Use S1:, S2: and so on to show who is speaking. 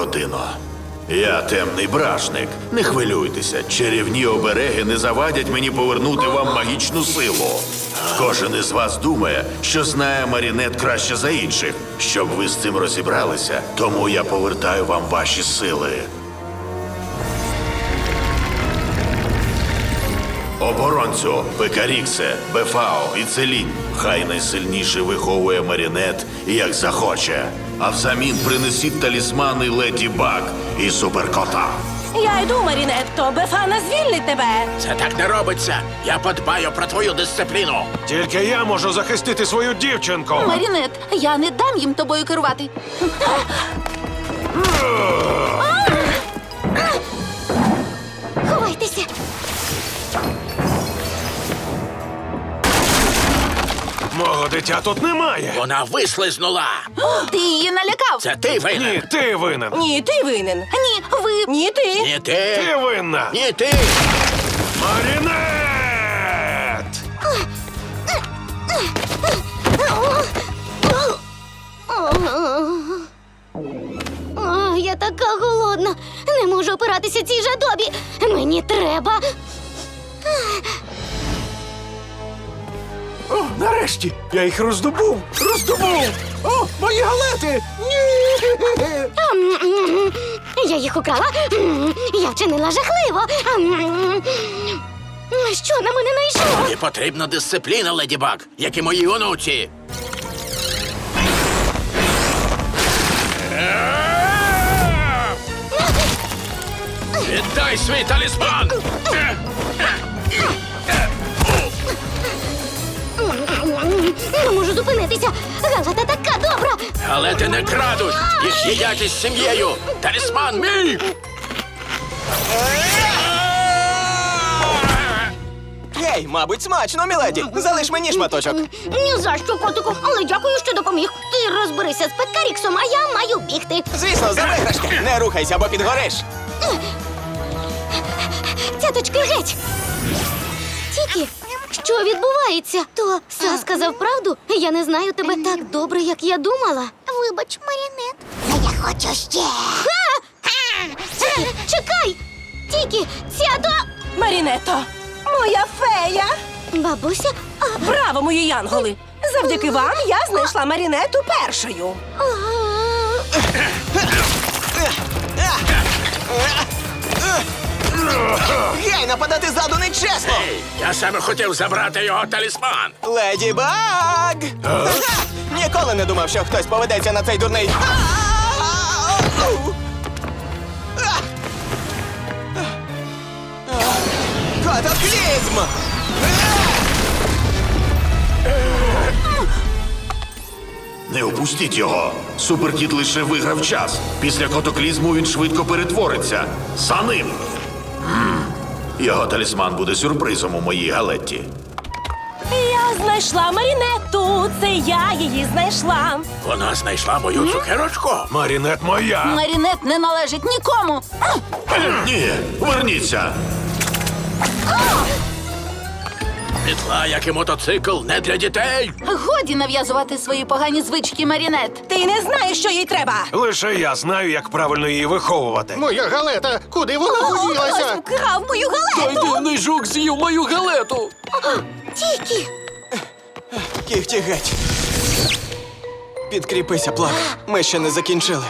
S1: родино. Я темний бражник. Не хвилюйтеся, чарівні обереги не завадять мені повернути вам магічну силу. Кожен із вас думає, що знає Марінет краще за інших. Щоб ви з цим розібралися, тому я повертаю вам ваші сили. Оборонцю, Пекаріксе, Бефао і Целінь. Хай найсильніший виховує марінет, як захоче. А взамін принесіть талісмани Леді Баг і Суперкота.
S2: Я йду, Марінетто, Бефана звільнить тебе.
S3: Це так не робиться. Я подбаю про твою дисципліну.
S4: Тільки я можу захистити свою дівчинку.
S5: Марінет, я не дам їм тобою керувати.
S4: Мого дитя тут немає.
S3: Вона вислизнула.
S5: Ти її налякав.
S3: Це ти винен.
S4: Ні, ти винен.
S2: Ні, ти винен.
S5: Ні, ви.
S2: Ні, ти.
S3: Ні ти.
S4: Ти винна.
S3: Ні ти.
S4: Марінет!
S5: О, я така голодна. Не можу опиратися цій жадобі. Мені треба.
S4: О, нарешті! Я їх роздобув! Роздобув! О, мої галети! Ні!
S5: Ам, Я їх украла. Я вчинила жахливо. Ам, Що на мене найшло?
S3: Тобі потрібна дисципліна, леді Баг, як і моїй онуці. Віддай свій талісман! Але ти не крадуть! Їх їдять із сім'єю! Талісман мій!
S6: Гей, мабуть, смачно, міледі. Залиш мені шматочок.
S5: Ні за що, котику, але дякую, що допоміг. Ти розберися з Петкаріксом, а я маю бігти.
S6: Звісно, за виграшки. Не рухайся, бо підгориш.
S5: Цяточки геть. Тікі, що відбувається? То Са сказав правду? Я не знаю тебе так добре, як я думала. Вибач, Марінет. Я хочу ще. Чекай! Тікі, цято!
S2: Марінетто, моя фея.
S5: Бабуся, а,
S2: Браво, мої янголи! Завдяки вам я знайшла Марінету першою.
S5: а,
S6: Гей, нападати ззаду нечесно.
S3: Ей, я саме хотів забрати його талісман!
S6: Леді Баг! Ніколи не думав, що хтось поведеться на цей дурний. Катаклізм!
S1: Не опустіть його. Суперкіт лише виграв час. Після котоклізму він швидко перетвориться. За ним. Його талісман буде сюрпризом у моїй галетті.
S2: Я знайшла Марінетту. Це я її знайшла.
S3: Вона знайшла мою цукерочку.
S4: Марінет моя!
S5: Марінет не належить нікому.
S1: Ні, верніться.
S3: Мітла, як і мотоцикл, не для дітей.
S5: Годі нав'язувати свої погані звички, Марінет.
S2: Ти не знаєш, що їй треба.
S4: Лише я знаю, як правильно її виховувати.
S7: Моя галета, куди вона
S2: Хтось
S7: поділася?
S2: вкрав мою галету.
S6: дивний жук з'їв мою галету.
S5: Тікі.
S6: Кіхті геть. Підкріпися, плак. Ми ще не закінчили.